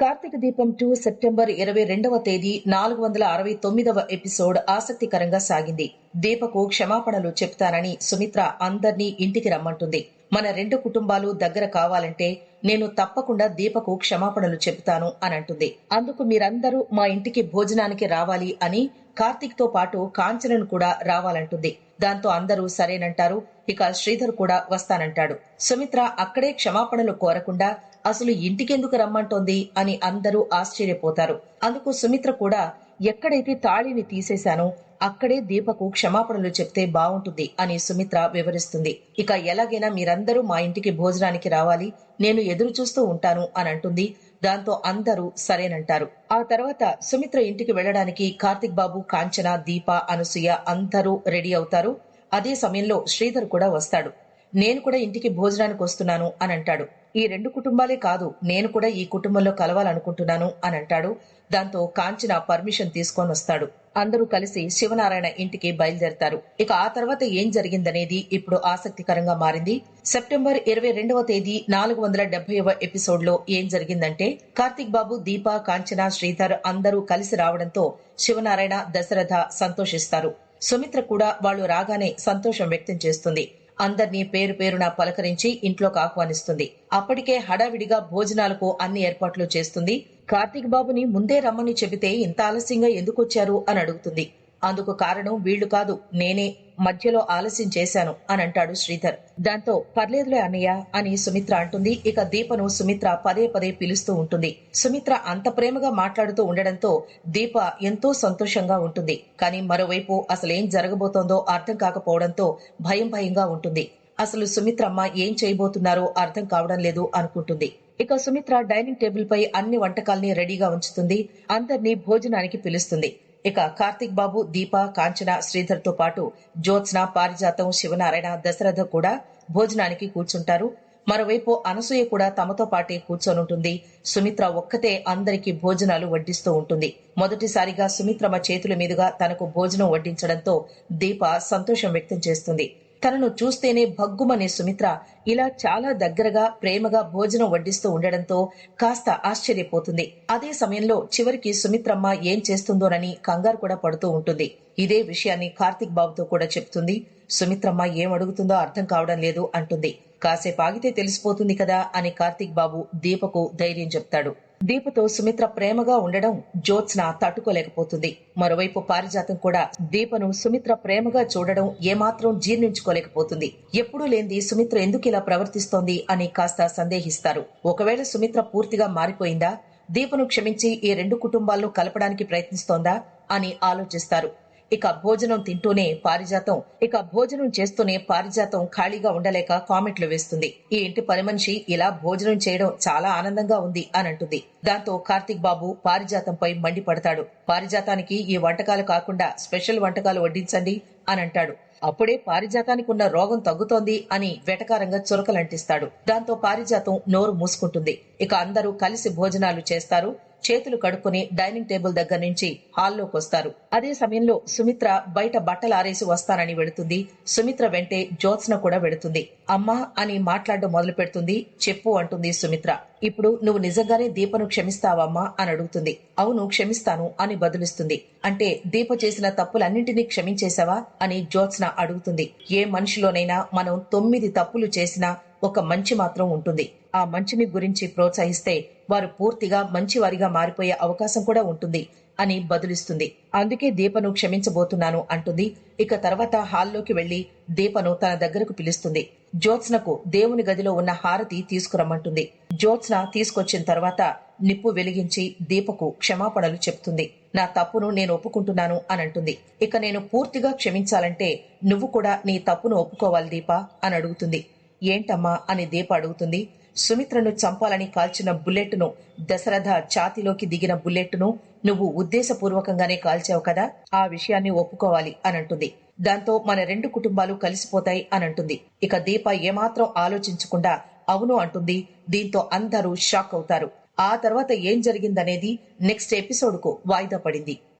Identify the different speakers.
Speaker 1: కార్తీక దీపం two September ఇరవై రెండవ తేదీ నాలుగు వందల అరవై తొమ్మిదవ ఎపిసోడ్ ఆసక్తికరంగా సాగింది. దీపకు క్షమాపణలు చెప్తానని సుమిత్ర అందర్నీ ఇంటికి రమ్మంటుంది. మన రెండు కుటుంబాలు దగ్గర కావాలంటే నేను తప్పకుండా దీపకు క్షమాపణలు చెబుతాను అని అంటుంది అందుకు మీరందరూ మా ఇంటికి భోజనానికి రావాలి అని కార్తీక్తో పాటు కాంచనను కూడా రావాలంటుంది. దాంతో అందరూ సరేనంటారు ఇక శ్రీధర్ కూడా వస్తానంటాడు. సుమిత్ర అక్కడే క్షమాపణలు కోరకుండా అసలు ఇంటికెందుకు రమ్మంటోంది అని అందరూ ఆశ్చర్యపోతారు. అందుకు సుమిత్ర కూడా ఎక్కడైతే తాళిని తీసేశానో అక్కడే దీపకు క్షమాపణలు చెప్తే బాగుంటుంది అని సుమిత్ర వివరిస్తుంది. ఇక ఎలాగైనా మీరందరూ మా ఇంటికి భోజనానికి రావాలి నేను ఎదురు చూస్తూ ఉంటాను అని అంటుంది. దాంతో అందరూ సరేనంటారు. ఆ తర్వాత సుమిత్ర ఇంటికి వెళ్ళడానికి కార్తిక్ బాబు కాంచన దీప అనసూయ అందరూ రెడీ అవుతారు. అదే సమయంలో శ్రీధర్ కూడా వస్తాడు. నేను కూడా ఇంటికి భోజనానికి వస్తున్నాను అని అంటాడు. ఈ రెండు కుటుంబాలే కాదు నేను కూడా ఈ కుటుంబంలో కలవాలనుకుంటున్నాను అని అంటాడు. దాంతో కాంచన పర్మిషన్ తీసుకొని వస్తాడు. అందరూ కలిసి శివనారాయణ ఇంటికి బయలుదేరతారు. ఇక ఆ తర్వాత ఏం జరిగిందనేది ఇప్పుడు ఆసక్తికరంగా మారింది. సెప్టెంబర్ ఇరవై రెండవ తేదీ నాలుగు వందల డెబ్బైవ ఎపిసోడ్లో ఏం జరిగిందంటే కార్తిక్ బాబు దీప కాంచన శ్రీధర్ అందరూ కలిసి రావడంతో శివనారాయణ దశరథ సంతోషిస్తారు. సుమిత్ర కూడా వాళ్ళు రాగానే సంతోషం వ్యక్తం చేస్తుంది. అందర్నీ పేరు పేరున పలకరించి ఇంట్లోకి ఆహ్వానిస్తుంది. అప్పటికే హడావిడిగా భోజనాలకు అన్ని ఏర్పాట్లు చేస్తుంది. కార్తీక్ బాబుని ముందే రమ్మని చెబితే ఇంత ఆలస్యంగా ఎందుకొచ్చారు అని అడుగుతుంది. అందుకు కారణం వీళ్ళు కాదు నేనే మధ్యలో ఆలస్యం చేశాను అని అంటాడు శ్రీధర్. దాంతో పర్లేదులే అన్నయ్య అని సుమిత్ర అంటుంది. ఇక దీపను సుమిత్ర పదే పదే పిలుస్తూ ఉంటుంది. సుమిత్ర అంత ప్రేమగా మాట్లాడుతూ ఉండడంతో దీప ఎంతో సంతోషంగా ఉంటుంది. కానీ మరోవైపు అసలేం జరగబోతోందో అర్థం కాకపోవడంతో భయం భయంగా ఉంటుంది. అసలు సుమిత్రమ్మ ఏం చేయబోతున్నారో అర్థం కావడం లేదు అనుకుంటుంది. ఇక సుమిత్ర డైనింగ్ టేబుల్ పై అన్ని వంటకాల్ని రెడీగా ఉంచుతుంది. అందరినీ భోజనానికి పిలుస్తుంది. ఇక కార్తిక్ బాబు దీప కాంచన శ్రీధర్తో పాటు జ్యోత్స్న పారిజాతం శివనారాయణ దశరథ కూడా భోజనానికి కూర్చుంటారు. మరోవైపు అనసూయ కూడా తమతో పాటే కూర్చొనుంటుంది. సుమిత్ర ఒక్కతే అందరికీ భోజనాలు వడ్డిస్తూ ఉంటుంది. మొదటిసారిగా సుమిత్రమ చేతుల మీదుగా తనకు భోజనం వడ్డించడంతో దీప సంతోషం వ్యక్తం చేస్తుంది. తనను చూస్తేనే భగ్గుమనే సుమిత్ర ఇలా చాలా దగ్గరగా ప్రేమగా భోజనం వడ్డిస్తూ ఉండడంతో కాస్త ఆశ్చర్యపోతుంది. అదే సమయంలో చివరికి సుమిత్రమ్మ ఏం చేస్తుందోనని కంగారు కూడా పడుతూ ఉంటుంది. ఇదే విషయాన్ని కార్తిక్ బాబుతో కూడా చెప్తుంది. సుమిత్రమ్మ ఏం అడుగుతుందో అర్థం కావడం లేదు అంటుంది. కాసేపు ఆగితే తెలిసిపోతుంది కదా అని కార్తిక్ బాబు దీపకు ధైర్యం చెప్తాడు. దీపతో సుమిత్ర ప్రేమగా ఉండడం జ్యోత్స్న తట్టుకోలేకపోతుంది. మరోవైపు పారిజాతం కూడా దీపను సుమిత్ర ప్రేమగా చూడడం ఏమాత్రం జీర్ణించుకోలేకపోతుంది. ఎప్పుడూ లేనిది సుమిత్ర ఎందుకు ఇలా ప్రవర్తిస్తోంది అని కాస్త సందేహిస్తారు. ఒకవేళ సుమిత్ర పూర్తిగా మారిపోయిందా? దీపను క్షమించి ఈ రెండు కుటుంబాలను కలపడానికి ప్రయత్నిస్తోందా? అని ఆలోచిస్తారు. ఇక భోజనం తింటూనే పారిజాతం. ఇక భోజనం చేస్తూనే పారిజాతం ఖాళీగా ఉండలేక కామెంట్లు వేస్తుంది. ఈ ఇంటి పని మనిషి ఇలా భోజనం చేయడం చాలా ఆనందంగా ఉంది అని అంటుంది దాంతో కార్తిక్ బాబు పారిజాతంపై మండిపడతాడు. పారిజాతానికి ఈ వంటకాలు కాకుండా స్పెషల్ వంటకాలు వడ్డించండి అని అంటాడు అప్పుడే పారిజాతానికి ఉన్న రోగం తగ్గుతోంది అని వెటకారంగా చురకలంటిస్తాడు. దాంతో పారిజాతం నోరు మూసుకుంటుంది. ఇక అందరూ కలిసి భోజనాలు చేస్తారు. చేతులు కడుక్కుని డైనింగ్ టేబుల్ దగ్గర నుంచి హాల్లోకి వస్తారు అదే సమయంలో సుమిత్ర బయట బట్టలు ఆరేసి వస్తానని వెళుతుంది. సుమిత్ర వెంటే జ్యోత్స్న కూడా వెళుతుంది. అమ్మా అని మాట్లాడడం మొదలు పెడుతుంది చెప్పు అంటుంది సుమిత్ర. ఇప్పుడు నువ్వు నిజంగానే దీపను క్షమిస్తావమ్మా అని అడుగుతుంది. అవును క్షమిస్తాను అని బదులిస్తుంది. అంటే దీప చేసిన తప్పులన్నింటినీ క్షమించేశావా అని జ్యోత్స్న అడుగుతుంది. ఏ మనిషిలోనైనా మనం తొమ్మిది తప్పులు చేసినా ఒక మంచి మాత్రం ఉంటుంది. ఆ మంచిని గురించి ప్రోత్సహిస్తే వారు పూర్తిగా మంచివారిగా మారిపోయే అవకాశం కూడా ఉంటుంది. అని బదులిస్తుంది. అందుకే దీపను క్షమించబోతున్నాను అంటుంది. ఇక తర్వాత హాల్లోకి వెళ్ళి దీపను తన దగ్గరకు పిలుస్తుంది. జ్యోత్స్నకు దేవుని గదిలో ఉన్న హారతి తీసుకురమ్మంటుంది. జ్యోత్స్న తీసుకొచ్చిన తర్వాత నిప్పు వెలిగించి దీపకు క్షమాపణలు చెప్తుంది. నా తప్పును నేను ఒప్పుకుంటున్నాను అని అంటుంది. ఇక నేను పూర్తిగా క్షమించాలంటే నువ్వు కూడా నీ తప్పును ఒప్పుకోవాలి దీప అని అడుగుతుంది. ఏంటమ్మా అని దీప అడుగుతుంది. సుమిత్రను చంపాలని కాల్చిన బుల్లెట్ను దశరథ ఛాతిలోకి దిగిన బుల్లెట్ను నువ్వు ఉద్దేశపూర్వకంగానే కాల్చావు కదా? ఆ విషయాన్ని ఒప్పుకోవాలి అనంటుంది. దాంతో మన రెండు కుటుంబాలు కలిసిపోతాయి అనంటుంది. ఇక దీప ఏమాత్రం ఆలోచించకుండా అవును అంటుంది దీంతో అందరూ షాక్ అవుతారు. ఆ తర్వాత ఏం జరిగిందనేది నెక్స్ట్ ఎపిసోడ్కు వాయిదా పడింది.